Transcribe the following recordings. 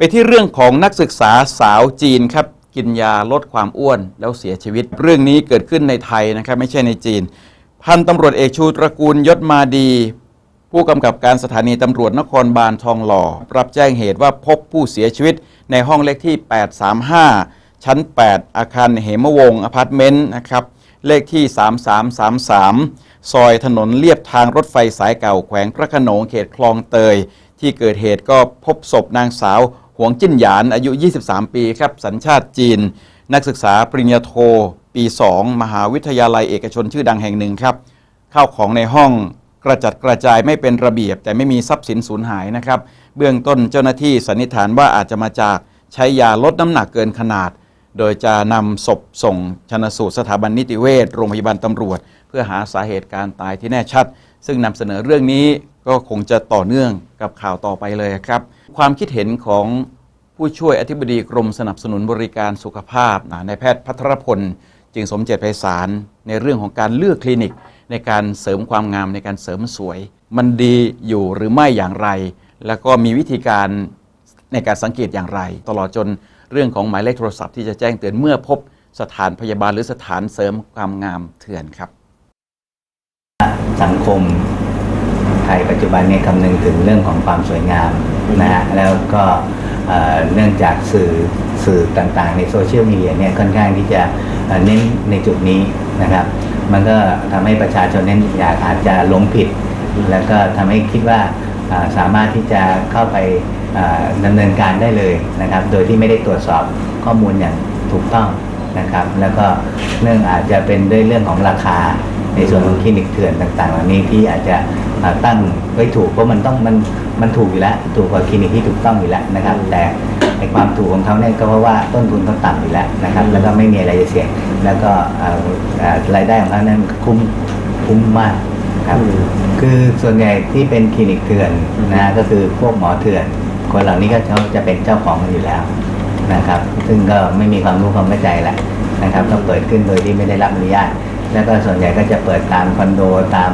ไปที่เรื่องของนักศึกษาสาวจีนครับกินยาลดความอ้วนแล้วเสียชีวิต เรื่องนี้เกิดขึ้นในไทยนะครับไม่ใช่ในจีน พันตำรวจเอกชูตระกูลยศมาดี ผู้กำกับการสถานีตำรวจนครบาลทองหล่อ รับแจ้งเหตุว่าพบผู้เสียชีวิตในห้องเลขที่ 835 ชั้น 8 อาคารเหมวงอพาร์ตเมนต์นะครับเลขที่ 3333 ซอยถนนเลียบทางรถไฟสายเก่าแขวงพระโขนงเขตคลองเตย ที่เกิดเหตุก็พบศพนางสาว หวงจิ้นหยานอายุ 23 ปีครับสัญชาติจีน นักศึกษาปริญญาโท ปี 2 มหาวิทยาลัยเอกชนชื่อดังแห่งหนึ่งครับข้าวของในห้องกระจัดกระจายไม่เป็นระเบียบ แต่ไม่มีทรัพย์สินสูญหายนะครับ เบื้องต้นเจ้าหน้าที่สันนิษฐานว่าอาจจะมาจากใช้ยาลดน้ำหนักเกินขนาด โดยจะนำศพส่งชนสูตรสถาบันนิติเวชโรงพยาบาลตำรวจ เพื่อหาสาเหตุการตายที่แน่ชัด ซึ่งนำเสนอเรื่องนี้ก็คงจะต่อเนื่องกับข่าวต่อไปเลยครับ ความคิดเห็นของ ผู้ช่วยอธิบดีกรมสนับสนุนบริการสุขภาพนะนายแพทย์พัทรพล จึงสมเจตไพศาลในเรื่องของการเลือกคลินิก ในการเสริมความงามในการเสริมสวย มันดีอยู่หรือไม่อย่างไร แล้วก็มีวิธีการในการสังเกตอย่างไร ตลอดจนเรื่องของหมายเลขโทรศัพท์ที่จะแจ้งเตือนเมื่อพบสถานพยาบาลหรือสถานเสริมความงามเถื่อนครับ สังคม ทยปัจจุบันเนี่ยคำนึงถึงเรื่องของความสวยงามนะฮะแล้วก็เนื่องจากสื่อสื่อต่างๆ ในโซเชียลมีเดียเนี่ยค่อนข้างที่จะเน้นในจุดนี้นะครับ มันก็ทำให้ประชาชนเน้นอยากอาจจะหลงผิด แล้วก็ทำให้คิดว่าสามารถที่จะเข้าไปอ่าดำเนินการได้เลยนะครับ โดยที่ไม่ได้ตรวจสอบข้อมูลอย่างถูกต้องนะครับ แล้วก็เนื่องอาจจะเป็นด้วยเรื่องของราคา ในส่วนของคลินิกเถื่อนต่างๆเหล่านี้ที่อาจจะอ่าตั้งไว้ถูกเพราะมันต้องมันมันถูกอยู่แล้วถูกกว่าคลินิกที่ถูกต้องอยู่แล้วนะครับ แต่ในความถูกของเขาเนี่ยก็เพราะว่าต้นทุนเขาต่ำอยู่แล้วนะครับ แล้วก็ไม่มีอะไรจะเสี่ยงแล้วก็อ่าอ่ารายได้ของเขานั้นคุ้มคุ้มมากครับอืมคือส่วนใหญ่ที่เป็นคลินิกเถื่อนนะก็คือพวกหมอเถื่อน คนเหล่านี้ก็เขาจะเป็นเจ้าของกันอยู่แล้วนะครับ ซึ่งก็ไม่มีความรู้ความเข้าใจแหละนะครับต้องเปิดขึ้นโดยที่ไม่ได้รับอนุญาต แล้วก็ส่วนใหญ่ก็จะเปิดตามคอนโดตาม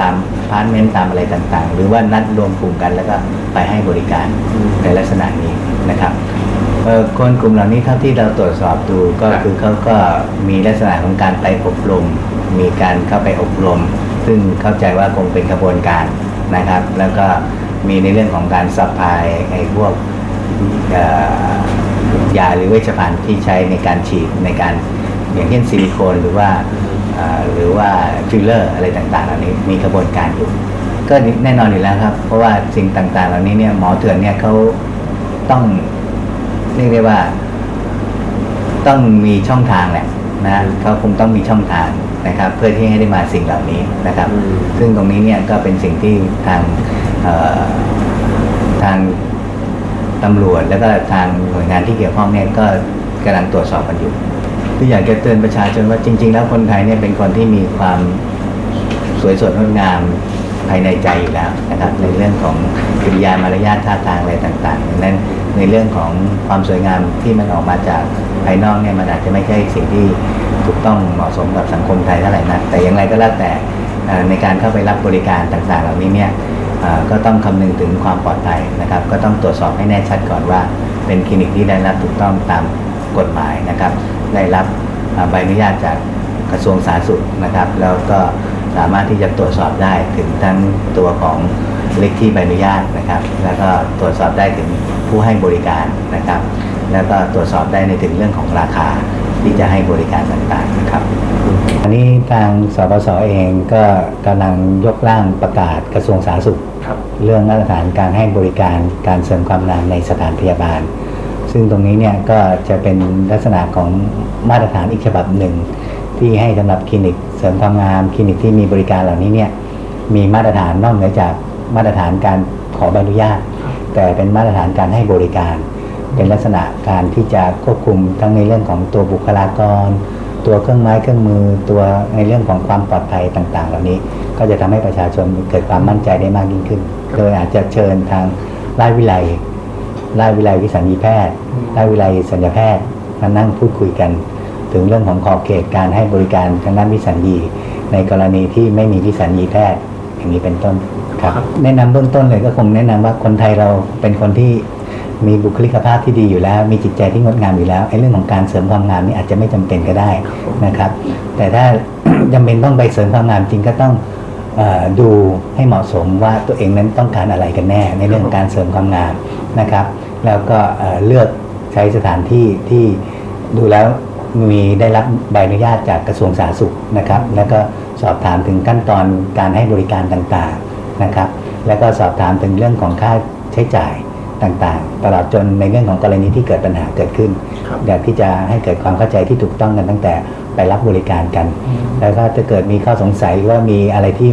ตามอพาร์ตเมนต์ตามอะไรต่างๆ หรือว่านัดรวมกลุ่มกันแล้วก็ไปให้บริการในลักษณะนี้นะครับเอ่อคนกลุ่มเหล่านี้เท่าที่เราตรวจสอบดูก็ครับคือเขาก็มีลักษณะของการไปอบรม มีการเข้าไปอบรม ซึ่งเข้าใจว่าคงเป็นกระบวนการนะครับ แล้วก็มีในเรื่องของการซัพพลายไอ้พวกเอ่อยาหรือเวชภัณฑ์ที่ใช้ในการฉีดในการอย่างเช่นซิลิโคนหรือว่าเอ่อ หรือว่าฟิลเลอร์อะไรต่างๆเหล่านี้มีกระบวนการอยู่ ก็แน่นอนอยู่แล้วครับ เพราะว่าสิ่งต่างๆ เหล่านี้เนี่ยหมอเถื่อนเนี่ยเขาต้องเรียกได้ว่า ต้องมีช่องทางแหละนะเขาคงต้องมีช่องทางนะครับ เพื่อที่ให้ได้มาสิ่งเหล่านี้นะครับอืมซึ่งตรงนี้เนี่ยก็เป็นสิ่งที่ทางเอ่อทางตำรวจแล้วก็ทางหน่วยงานที่เกี่ยวข้องเนี่ยก็กำลังตรวจสอบกันอยู่ คืออยากจะเตือนประชาชนว่าจริง ๆ แล้วคนไทยเนี่ยเป็นคนที่มีความสวยสดงดงามภายในใจอยู่แล้วนะครับในเรื่องของกิริยามารยาทท่าทางอะไรต่างๆนั้นในเรื่องของความสวยงามที่มันออกมาจากภายนอกเนี่ยมันอาจจะไม่ใช่สิ่งที่ถูกต้องเหมาะสมกับสังคมไทยเท่าไหร่นะแต่อย่างไรก็แล้วแต่ในการเข้าไปรับบริการต่างๆ เหล่านี้เนี่ยก็ต้องคำนึงถึงความปลอดภัยนะครับ ก็ต้องตรวจสอบให้แน่ชัดก่อนว่า เป็นคลินิกที่ได้รับถูกต้องตาม กฎหมายนะครับได้รับอ่าใบอนุญาตจากกระทรวงสาธารณสุขนะครับ แล้วก็สามารถที่จะตรวจสอบได้ถึงทั้งตัวของเลขที่ใบอนุญาตนะครับ แล้วก็ตรวจสอบได้ถึงผู้ให้บริการนะครับ แล้วก็ตรวจสอบได้ในถึงเรื่องของราคาที่จะให้บริการต่างๆนะครับอันนี้ทางสปสเองก็กำลังยกร่างประกาศกระทรวงสาธารณสุขครับเรื่องมาตรฐานการให้บริการการเสริมความงามในสถานพยาบาล ซึ่งตรงนี้เนี่ยก็จะเป็นลักษณะของมาตรฐานอีกฉบับหนึ่ง ที่ให้สำหรับคลินิกเสริมความงามคลินิกที่มีบริการเหล่านี้เนี่ยมีมาตรฐานนอกเหนือจากมาตรฐานการขอใบอนุญาต แต่เป็นมาตรฐานการให้บริการ เป็นลักษณะการที่จะควบคุมทั้งในเรื่องของตัวบุคลากร ตัวเครื่องไม้เครื่องมือ ตัวในเรื่องของความปลอดภัยต่าง ๆ เหล่านี้ ก็จะทำให้ประชาชนเกิดความมั่นใจได้มากยิ่งขึ้น โดยอาจจะเชิญทางราชวิไล ราชวิไลวิสัญญีแพทย์ราชวิไลสัญญาแพทย์มานั่งพูดคุยกัน ถึงเรื่องของขอบเขตการให้บริการทางด้านวิสัญญี ในกรณีที่ไม่มีวิสัญญีแพทย์อย่างนี้เป็นต้นครับครับแนะนำเบื้องต้นเลยก็คงแนะนำว่าคนไทยเราเป็นคนที่มีบุคลิกภาพที่ดีอยู่แล้ว มีจิตใจที่งดงามอยู่แล้วไอ้เรื่องของการเสริมความงามนี่อาจจะไม่จำเป็นก็ได้นะครับ แต่ถ้าจำเป็นต้องไปเสริมความงามจริงก็ต้องเออดูให้เหมาะสมว่าตัวเองนั้นต้องการอะไรกันแน่ ในเรื่องของการเสริมความงามนะครับ แล้วก็เอ่อเลือกใช้สถานที่ที่ดูแล้วมีได้รับใบอนุญาตจากกระทรวงสาธารณสุขนะครับ แล้วก็สอบถามถึงขั้นตอนการให้บริการต่างๆนะครับ แล้วก็สอบถามถึงเรื่องของค่าใช้จ่ายต่างๆ ตลอดจนในเรื่องของกรณีที่เกิดปัญหาเกิดขึ้นครับอยากที่จะให้เกิดความเข้าใจที่ถูกต้องกันตั้งแต่ไปรับบริการกัน แล้วก็ถ้าเกิดมีข้อสงสัยว่ามีอะไรที่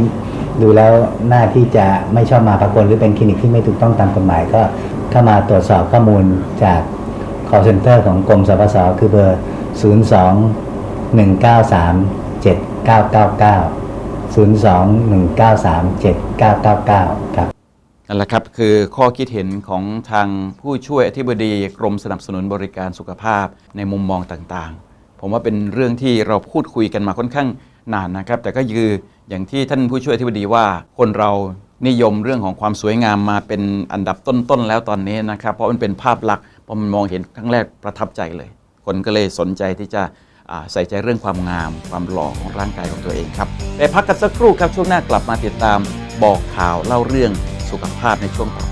ดูแล้วน่าที่จะไม่ชอบมาพากลหรือเป็นคลินิกที่ไม่ถูกต้องตามกฎหมายก็ เข้ามาตรวจสอบข้อมูลจาก call center ของกรมสปสคือเบอร์ 02 193 7999 02 193 7999 ครับนั่นแหละครับคือข้อคิดเห็นของทางผู้ช่วยอธิบดีกรมสนับสนุนบริการสุขภาพในมุมมองต่างๆ ผมว่าเป็นเรื่องที่เราพูดคุยกันมาค่อนข้างนานนะครับ แต่ก็คืออย่างที่ท่านผู้ช่วยอธิบดีว่าคนเรา นิยมเรื่องของความสวยงามมาเป็นอันดับต้นๆแล้วตอนนี้นะครับ เพราะมันเป็นภาพลักษณ์พอมันมองเห็นครั้งแรกประทับใจเลย คนก็เลยสนใจที่จะใส่ใจเรื่องความงาม ความหล่อของร่างกายของตัวเองครับไปพักกันสักครู่ครับช่วงหน้ากลับมาติดตามบอกข่าวเล่าเรื่องสุขภาพในช่วงต่อ